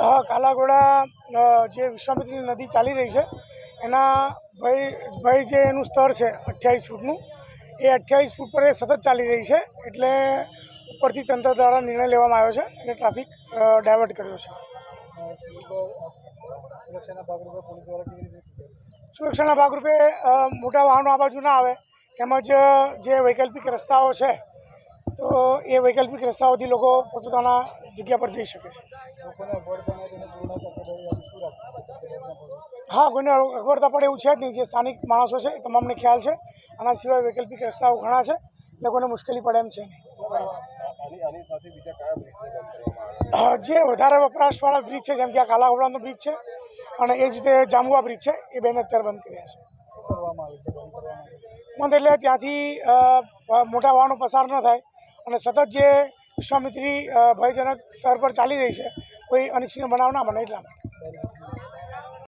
હા, કાલાઘોડા જે વિશ્વામિત્રી નદી ચાલી રહી છે, એના ભય ભય જે એનું સ્તર છે અઠ્યાવીસ ફૂટનું, એ અઠ્યાવીસ ફૂટ પર એ સતત ચાલી રહી છે, એટલે ઉપરથી તંત્ર દ્વારા નિર્ણય લેવામાં આવ્યો છે અને ટ્રાફિક ડાયવર્ટ કર્યો છે. સુરક્ષાના ભાગરૂપે મોટા વાહનો આ બાજુ ના આવે, તેમજ જે વૈકલ્પિક રસ્તાઓ છે તો એ વૈકલ્પિક રસ્તાઓથી લોકો પોતાના જગ્યા પર જઈ શકે છે. હા કોઈને અગવડતા પડે એવું છે જ નહીં. જે સ્થાનિક માણસો છે એ તમામને ખ્યાલ છે. આના સિવાય વૈકલ્પિક રસ્તાઓ ઘણા છે. લોકોને મુશ્કેલી પડે એમ છે નહીં. જે વધારે વપરાશવાળા બ્રિજ છે જેમ કે આ કાલાઘોડાનો બ્રિજ છે અને એ જ રીતે જાંબુઆ બ્રિજ છે એ બેને અત્યારે બંધ કર્યા છે. બંધ એટલે ત્યાંથી મોટા વાહનો પસાર ન થાય. અને સતત જે વિશ્વામિત્રી ભયજનક સ્તર પર ચાલી રહી છે, કોઈ અનિચ્છનીય બનાવ ના બને એટલા માટે.